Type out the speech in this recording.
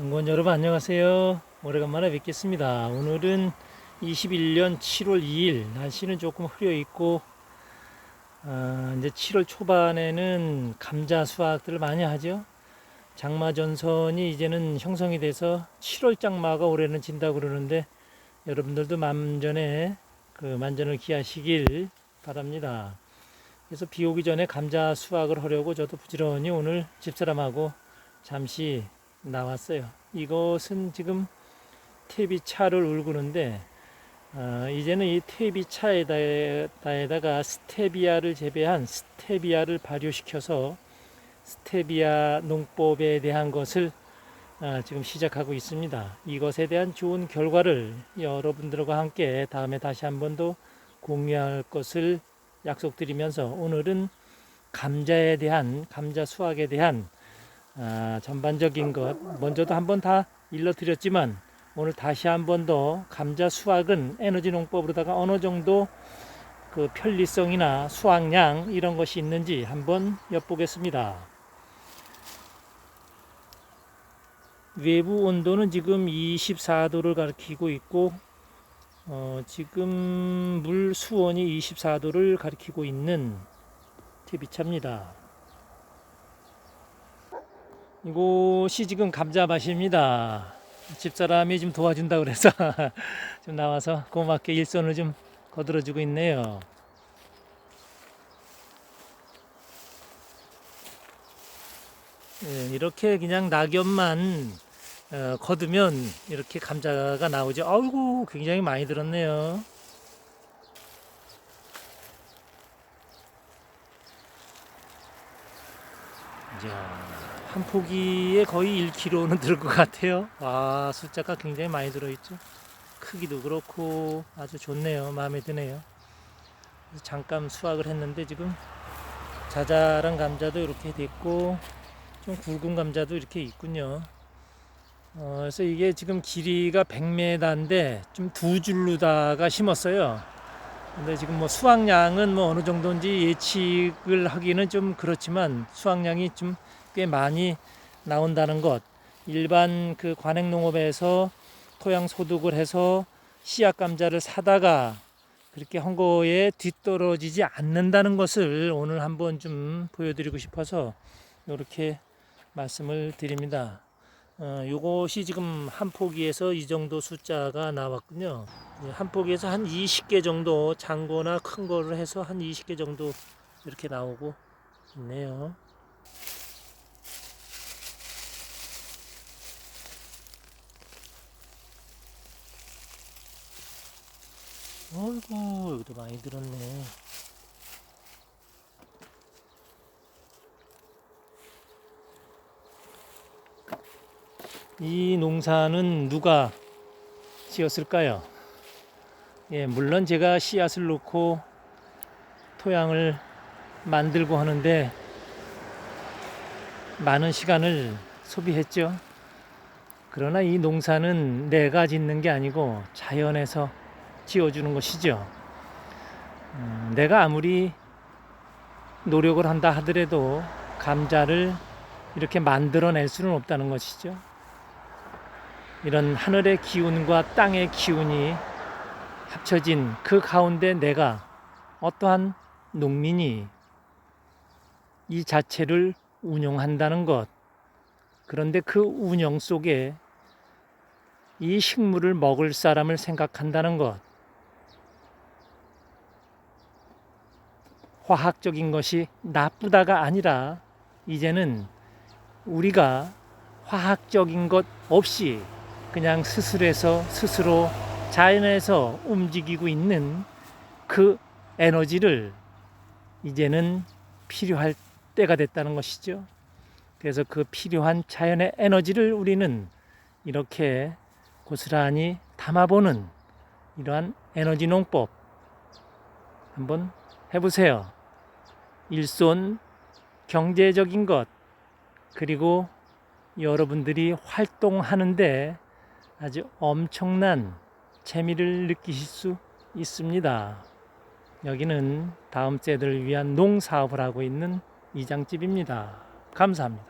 연구원 여러분 안녕하세요. 오래간만에 뵙겠습니다. 오늘은 21년 7월 2일 날씨는 조금 흐려 있고 아, 이제 7월 초반에는 감자 수확들을 많이 하죠. 장마 전선이 이제는 형성이 돼서 7월 장마가 올해는 진다고 그러는데 여러분들도 만전에 그 만전을 기하시길 바랍니다. 그래서 비 오기 전에 감자 수확을 하려고 저도 부지런히 오늘 집사람하고 잠시 나왔어요. 이것은 지금 퇴비차를 울구는데 어, 이제는 이 퇴비차에다가 스테비아를 재배한 스테비아를 발효시켜서 스테비아 농법에 대한 것을 아, 지금 시작하고 있습니다. 이것에 대한 좋은 결과를 여러분들과 함께 다음에 다시 한 번 더 공유할 것을 약속드리면서 오늘은 감자에 대한 감자 수확에 대한 아, 전반적인 것 먼저도 한번 다 일러드렸지만 오늘 다시 한 번 더 감자 수확은 에너지 농법으로다가 어느 정도 그 편리성이나 수확량 이런 것이 있는지 한번 엿보겠습니다. 외부 온도는 지금 24도를 가리키고 있고 어, 지금 물 수온이 24도를 가리키고 있는 TV차입니다. 이곳이 지금 감자밭입니다. 집사람이 좀 도와준다 그래서 좀 나와서 고맙게 일손을 좀 거들어주고 있네요. 예, 이렇게 그냥 낙엽만 어, 거두면 이렇게 감자가 나오죠. 아이고 굉장히 많이 들었네요. 이야, 한 포기에 거의 1kg는 들것 같아요. 와, 숫자가 굉장히 많이 들어있죠. 크기도 그렇고 아주 좋네요. 마음에 드네요. 잠깐 수확을 했는데 지금 자잘한 감자도 이렇게 됐고 좀 굵은 감자도 이렇게 있군요. 어, 그래서 이게 지금 길이가 100m인데 좀 두 줄로다가 심었어요. 근데 지금 뭐 수확량은 뭐 어느 정도인지 예측을 하기는 좀 그렇지만 수확량이 좀 꽤 많이 나온다는 것. 일반 그 관행 농업에서 토양 소득을 해서 씨앗 감자를 사다가 그렇게 한 거에 뒤떨어지지 않는다는 것을 오늘 한번 좀 보여드리고 싶어서 이렇게 말씀을 드립니다. 어, 요것이 지금 한 포기에서 이 정도 숫자가 나왔군요. 예, 한 포기에서 한 20개 정도 장거나 큰 거를 해서 한 20개 정도 이렇게 나오고 있네요. 어이구 여기도 많이 들었네. 이 농사는 누가 지었을까요? 예, 물론 제가 씨앗을 놓고 토양을 만들고 하는데 많은 시간을 소비했죠. 그러나 이 농사는 내가 짓는 게 아니고 자연에서 지어주는 것이죠. 음, 내가 아무리 노력을 한다 하더라도 감자를 이렇게 만들어낼 수는 없다는 것이죠. 이런 하늘의 기운과 땅의 기운이 합쳐진 그 가운데 내가 어떠한 농민이 이 자체를 운영한다는 것. 그런데 그 운영 속에 이 식물을 먹을 사람을 생각한다는 것. 화학적인 것이 나쁘다가 아니라 이제는 우리가 화학적인 것 없이 그냥 스스로에서 스스로 자연에서 움직이고 있는 그 에너지를 이제는 필요할 때가 됐다는 것이죠. 그래서 그 필요한 자연의 에너지를 우리는 이렇게 고스란히 담아보는 이러한 에너지 농법 한번 해보세요. 일손 경제적인 것 그리고 여러분들이 활동하는데 아주 엄청난 재미를 느끼실 수 있습니다. 여기는 다음 세대를 위한 농사업을 하고 있는 이장집입니다. 감사합니다.